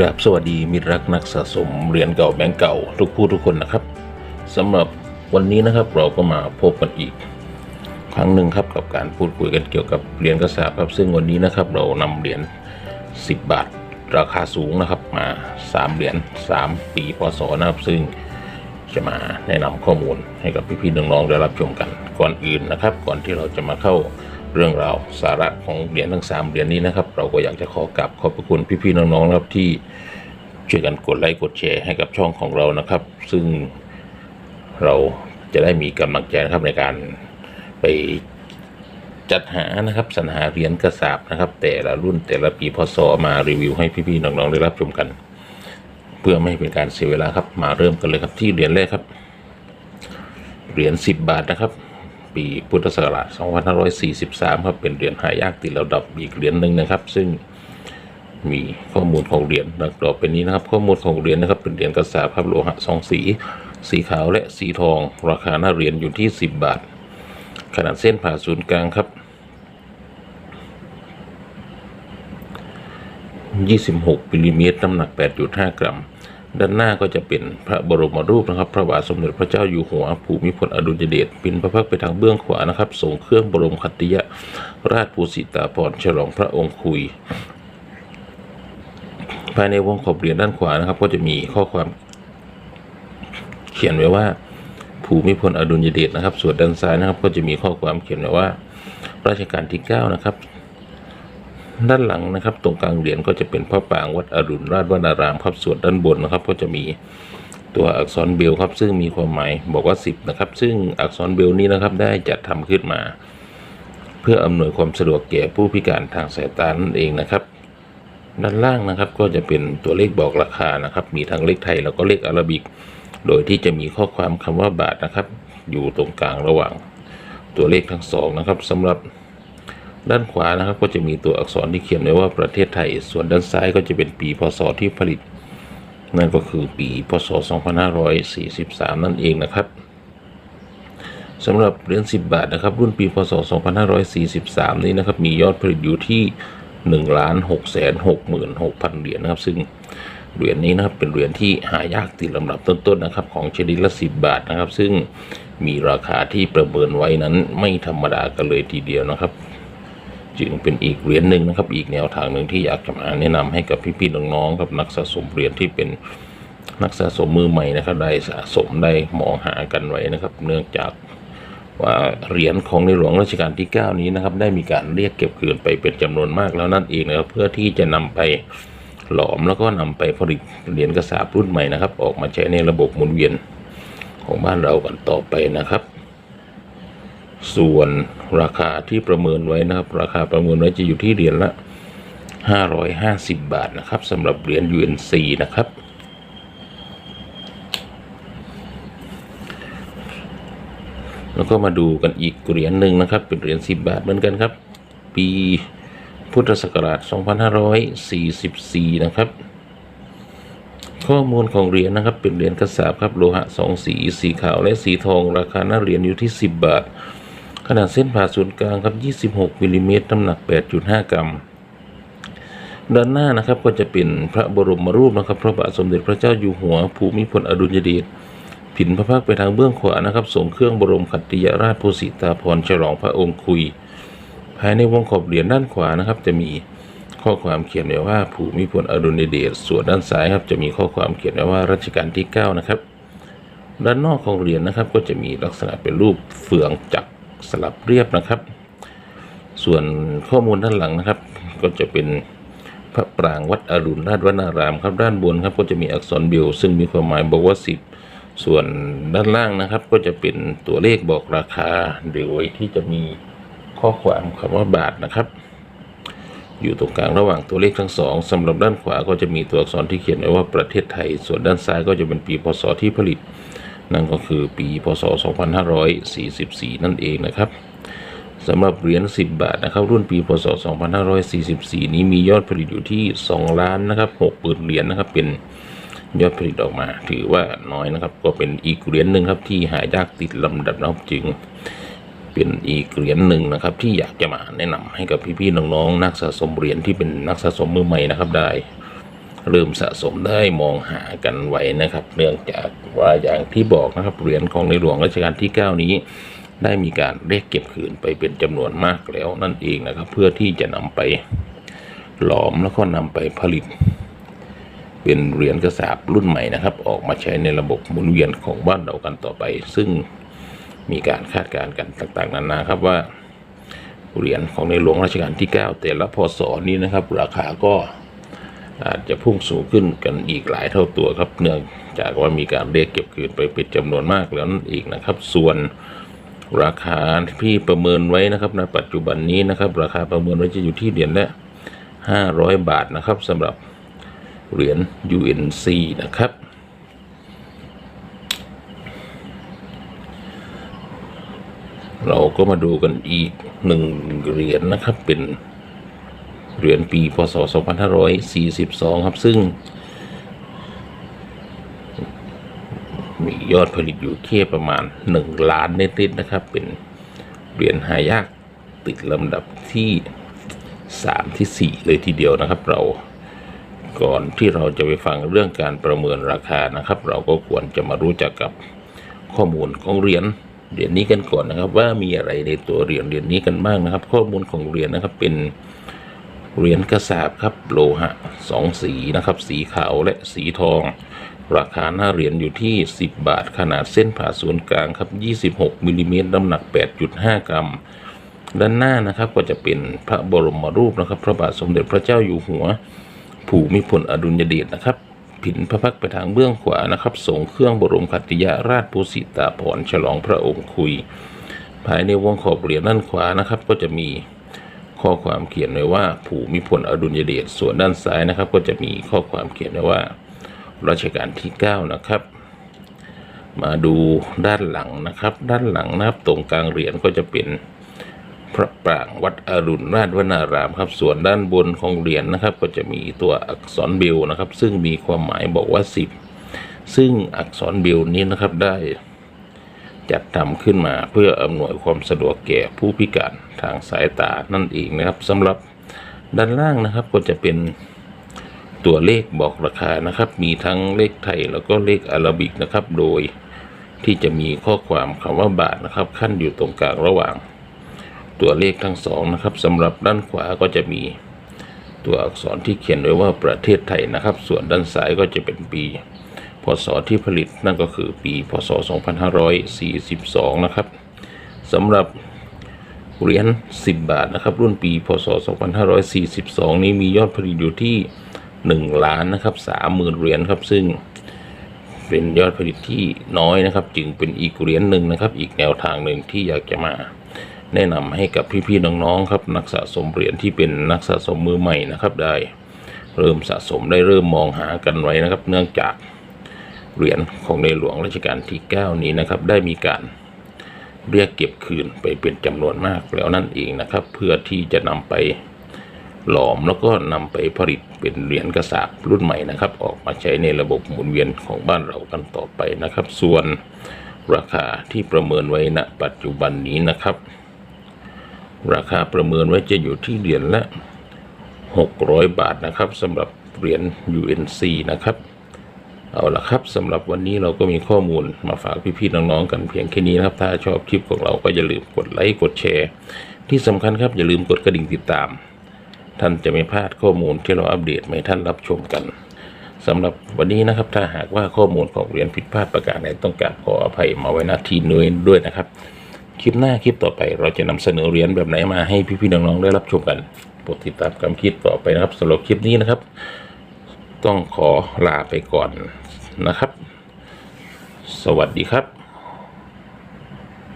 ราบสวัสดีมิตรรักนักสะสมเหรียญเก่าแบงก์เก่าทุกผู้ทุกคนนะครับสำหรับวันนี้นะครับเราก็มาพบกันอีก ครั้งหนึ่งครับกับการพูดคุยกันเกี่ยวกับเหรียญกระสาบครับ ซึ่งวันนี้นะครับเรานำเหรียญ10 บาท ราคาสูงนะครับมา 3 เหรียญ3 ปีพศนะครับซึ่งจะมาแนะนำข้อมูลให้กับพี่ๆน้องๆได้รับชมกันก่อนอื่นนะครับ ก่อนที่เราจะมาเข้า เรื่องราวสาระของเหรียญทั้ง 3 เหรียญนี้นะครับ เราก็อยากจะขอกราบขอบพระคุณพี่ๆน้องๆนะครับที่ช่วยกันกดไลค์กดแชร์ให้กับช่องของเรานะครับ ซึ่งเราจะได้มีกำลังใจนะครับในการไปจัดหานะครับสรรหาเหรียญกระสาบนะครับ แต่ละรุ่นแต่ละปีพศมารีวิวให้พี่ๆน้องๆได้รับชมกัน เพื่อไม่ให้เป็นการเสียเวลาครับมาเริ่มกันเลยครับที่เหรียญแรกครับเหรียญ10 บาทนะครับ ปีพุทธศักราช 2543 ครับ เป็นเหรียญหายากติดระดับอีกเหรียญหนึ่งนะครับ ซึ่งมีข้อมูลของเหรียญดังต่อไปนี้นะครับ ข้อมูลของเหรียญนะครับ เป็นเหรียญกระสาบครับโลหะสองสี สีขาวและสีทอง ราคาหน้าเหรียญอยู่ที่ 10 บาท ขนาดเส้นผ่าศูนย์กลางครับ 26มิลลิเมตรน้ำหนัก 8.5 กรัม ด้านหน้าก็จะเป็นพระบรมรูปนะครับ พระบาทสมเด็จพระเจ้าอยู่หัวภูมิพลอดุลยเดชปินพระพักตร์ไปทางเบื้องขวานะครับส่งเครื่องบรมคัตติยราชภูสิตาภรฉลองพระองค์คุย ภายในวงขอบเหรียญด้านขวานะครับ ก็จะมีข้อความเขียนไว้ว่า ภูมิพลอดุลยเดชนะครับ ส่วนด้านซ้ายนะครับ ก็จะมีข้อความเขียนไว้ว่ารัชกาลที่ 9 นะครับ ด้านหลังนะครับ ตรงกลางเหรียญก็จะเป็นพระปรางวัดอรุณราชวนารามครับส่วนด้านบนนะครับ ก็จะมีตัวอักษรเบลครับซึ่งมีความหมายบอกว่า 10 นะครับ ซึ่งอักษรเบลนี้นะครับได้จัดทำขึ้นมา เพื่ออำนวยความสะดวกแก่ผู้พิการทางสายตานั่นเองนะครับ ด้านล่างนะครับก็จะเป็นตัวเลขบอกราคานะครับ มีทั้งเลขไทยแล้วก็เลขอาราบิก โดยที่จะมีข้อความคำว่าบาทนะครับ อยู่ตรงกลางระหว่างตัวเลขทั้งสองนะครับสำหรับ ด้านขวานะครับก็จะมีตัวอักษรที่เขียนไว้ว่าประเทศไทย ส่วนด้านซ้ายก็จะเป็นปีพศที่ผลิต นั่นก็คือปีพศ 2543 นั่นเองนะครับสำหรับเหรียญ10 บาทนะครับ รุ่นปีพศ 2543 นี้นะครับมียอดผลิตอยู่ที่1 6 6 6 0 0 เหรียญนะครับ ซึ่งเหรียญนี้นะครับเป็นเหรียญที่หายากติดลำดับต้นๆนะครับของชนิดละ 10 บาทนะครับ ซึ่งมีราคาที่ประเมินไว้นั้นไม่ธรรมดากันเลยทีเดียวนะครับ จึงเป็นอีกเหรียญหนึ่งนะครับ อีกแนวทางหนึ่งที่อยากจะมาแนะนำให้กับพี่ๆน้องๆกับนักสะสมเหรียญที่เป็นนักสะสมมือใหม่นะครับได้สะสมได้มองหากันไว้นะครับ เนื่องจากว่าเหรียญของในหลวงรัชกาลที่ 9 นี้นะครับ ได้มีการเรียกเก็บคืนไปเป็นจำนวนมากแล้วนั่นเองนะครับเพื่อที่จะนำไปหลอมแล้วก็นำไปผลิตเหรียญกระสาบรุ่นใหม่นะครับ ออกมาใช้ในระบบหมุนเวียนของบ้านเรากันต่อไปนะครับ ส่วนราคาที่ประเมินไว้นะครับ ราคาประเมินไว้จะอยู่ที่เหรียญละ 550 บาทนะครับสำหรับเหรียญ UNC นะครับ แล้วก็มาดูกันอีกเหรียญหนึ่งนะครับ เป็นเหรียญ 10 บาทเหมือนกันครับ ปีพุทธศักราช 2544 นะครับ ข้อมูลของเหรียญนะครับ เป็นเหรียญกระสาบครับ โลหะสองสี สีขาวและสีทอง ราคาหน้าเหรียญอยู่ที่ 10 บาท ขนาดเส้นผ่าศูนย์กลางครับ 26มิลลิเมตรน้ำหนัก 8.5 กรัม ด้านหน้านะครับก็จะเป็นพระบรมรูปนะครับ พระบาทสมเด็จพระเจ้าอยู่หัว ภูมิพลอดุลยเดชผินพระพักไปทางเบื้องขวานะครับส่งเครื่องบรมขัตติยราชภูสิตาภรฉลองพระองค์คุย ภายในวงขอบเหรียญด้านขวานะครับ จะมีข้อความเขียนไว้ว่าภูมิพลอดุลยเดชส่วนด้านซ้ายครับจะมีข้อความเขียนไว้ว่ารัชกาลที่ 9 นะครับ ด้านนอกของเหรียญนะครับก็จะมีลักษณะเป็นรูปเฟืองจักร สลับเรียบนะครับ ส่วนข้อมูลด้านหลังนะครับ ก็จะเป็นพระปรางวัดอรุณราชวนารามครับด้านบนครับก็จะมีอักษรเบลซึ่งมีความหมายบอกว่าสิบส่วนด้านล่างนะครับ ก็จะเป็นตัวเลขบอกราคาโดยที่จะมีข้อความคำว่าบาทนะครับ อยู่ตรงกลางระหว่างตัวเลขทั้งสองสำหรับด้านขวาก็จะมีตัวอักษรที่เขียนไว้ว่าประเทศไทย ส่วนด้านซ้ายก็จะเป็นปีพศที่ผลิต นั่นก็คือปีพศ 2544 นั่นเองนะครับสำหรับเหรียญ 10 บาทนะครับ รุ่นปีพศ 2544 นี้มียอดผลิตอยู่ที่ 2 ล้านนะครับ6ปืนเหรียญนะครับเป็นยอดผลิตออกมา ถือว่าน้อยนะครับ ก็เป็นอีกเหรียญหนึ่งครับที่หายากติดลำดับนะครับจึงเป็นอีกเหรียญหนึ่งนะครับ ที่อยากจะมาแนะนำให้กับพี่ๆน้องๆนักสะสมเหรียญที่เป็นนักสะสมมือใหม่นะครับได้ เริ่มสะสมได้มองหากันไว้นะครับ เนื่องจากว่าอย่างที่บอกนะครับเหรียญของในหลวงรัชกาลที่ 9 นี้ ได้มีการเรียกเก็บคืนไปเป็นจำนวนมากแล้วนั่นเองนะครับ เพื่อที่จะนำไปหลอมแล้วก็นำไปผลิต เป็นเหรียญกระสาบรุ่นใหม่นะครับ ออกมาใช้ในระบบหมุนเวียนของบ้านเรากันต่อไป ซึ่งมีการคาดการณ์กันต่างๆ นานาครับว่าเหรียญของในหลวงรัชกาลที่ 9 แต่ละพศนี้นะครับ ราคาก็ อาจจะพุ่งสูงขึ้นกันอีกหลายเท่าตัวครับ เนื่องจากว่ามีการเรียกเก็บคืนไปเป็นจำนวนมากแล้วนั่นเองนะครับ ส่วนราคาที่ประเมินไว้นะครับในปัจจุบันนี้นะครับ ราคาประเมินไว้จะอยู่ที่เหรียญละ500 บาทนะครับสำหรับเหรียญ UNC นะครับ เราก็มาดูกันอีกหนึ่งเหรียญนะครับเป็น เหรียญปีพศ 2542 ครับ ซึ่ง มียอดผลิตอยู่แค่ประมาณ 1 ล้านนิดๆนะครับ เป็นเหรียญหายากติดลำดับที่ 3 ที่ 4 เลยทีเดียวนะครับเราก่อนที่เราจะไปฟังเรื่องการประเมินราคานะครับ เราก็ควรจะมารู้จักกับข้อมูลของเหรียญเหรียญนี้กันก่อนนะครับ ว่ามีอะไรในตัวเหรียญเหรียญนี้กันบ้างนะครับ ข้อมูลของเหรียญนะครับเป็น เหรียญกระสาบครับโลหะสองสีนะครับ สีขาวและสีทอง ราคาหน้าเหรียญอยู่ที่ 10 บาท ขนาดเส้นผ่าศูนย์กลางครับ 26มิลลิเมตรน้ำหนัก 8.5 กรัม ด้านหน้านะครับก็จะเป็นพระบรมรูปนะครับ พระบาทสมเด็จพระเจ้าอยู่หัว ภูมิพลอดุลยเดชนะครับผินพระพักตร์ไปทางเบื้องขวานะครับส่งเครื่องบรมคัตยราชภูสิตาภรณ์ฉลองพระองค์คุย ภายในวงขอบเหรียญด้านขวานะครับก็จะมี ข้อความเขียนไว้ว่า ภูมิพลอดุลยเดชส่วนด้านซ้ายนะครับ ก็จะมีข้อความเขียนไว้ว่ารัชกาลที่ 9 นะครับ มาดูด้านหลังนะครับ ด้านหลังนะครับตรงกลางเหรียญก็จะเป็นพระปรางวัดอรุณราชวนารามครับ ส่วนด้านบนของเหรียญนะครับ ก็จะมีตัวอักษรเบลนะครับ ซึ่งมีความหมายบอกว่า 10 ซึ่งอักษรเบลนี้นะครับได้ จัดทำขึ้นมาเพื่ออำนวยความสะดวกแก่ผู้พิการทางสายตานั่นเองนะครับสำหรับด้านล่างนะครับก็จะเป็นตัวเลขบอกราคานะครับ มีทั้งเลขไทยแล้วก็เลขอาราบิกนะครับ โดยที่จะมีข้อความคำว่าบาทนะครับ ขั้นอยู่ตรงกลางระหว่าง ตัวเลขทั้งสองนะครับสำหรับด้านขวาก็จะมีตัวอักษรที่เขียนไว้ว่าประเทศไทยนะครับ ส่วนด้านซ้ายก็จะเป็นปี ศที่ผลิตนั่นก็คือปี พศ 2542 นะครับสำหรับเหรียญ10 บาทนะครับ รุ่นปี พศ 2542 นี้มียอดผลิตอยู่ที่ 1 ล้านนะครับ30,000เหรียญครับซึ่งเป็นยอดผลิตที่น้อยนะครับ จึงเป็นอีกเหรียญหนึ่งนะครับ อีกแนวทางหนึ่งที่อยากจะมาแนะนำให้กับพี่ๆน้องๆครับ นักสะสมเหรียญที่เป็นนักสะสมมือใหม่นะครับได้ เริ่มสะสมได้เริ่มมองหากันไว้นะครับ เนื่องจาก เหรียญของในหลวงรัชกาลที่ 9 นี้นะครับ ได้มีการเรียกเก็บคืนไปเป็นจำนวนมากแล้วนั่นเองนะครับ เพื่อที่จะนำไปหลอมแล้วก็นำไปผลิตเป็นเหรียญกระสาบรุ่นใหม่นะครับ ออกมาใช้ในระบบหมุนเวียนของบ้านเรากันต่อไปนะครับ ส่วนราคาที่ประเมินไว้ณปัจจุบันนี้นะครับ ราคาประเมินไว้จะอยู่ที่เหรียญละ 600 บาทนะครับสำหรับเหรียญ UNC นะครับ เอาละครับสำหรับวันนี้เราก็มีข้อมูลมาฝากพี่ๆน้องๆกันเพียงแค่นี้นะครับ ถ้าชอบคลิปของเราก็อย่าลืมกดไลค์กดแชร์ ที่สำคัญครับอย่าลืมกดกระดิ่งติดตาม ท่านจะไม่พลาดข้อมูลที่เราอัปเดตให้ท่านรับชมกันสำหรับวันนี้นะครับถ้าหากว่าข้อมูลของเรียนผิดพลาดประการใดต้องกาบขออภัยมาไว้ณที่นี้ด้วยนะครับ คลิปหน้าคลิปต่อไป เราจะนำเสนอเรียญแบบไหนมาให้พี่ๆน้องๆได้รับชมกันโปรดติดตามการคิดต่อไปนะครับสำหรับคลิปนี้นะครับ ต้องขอลาไปก่อนนะครับ สวัสดีครับ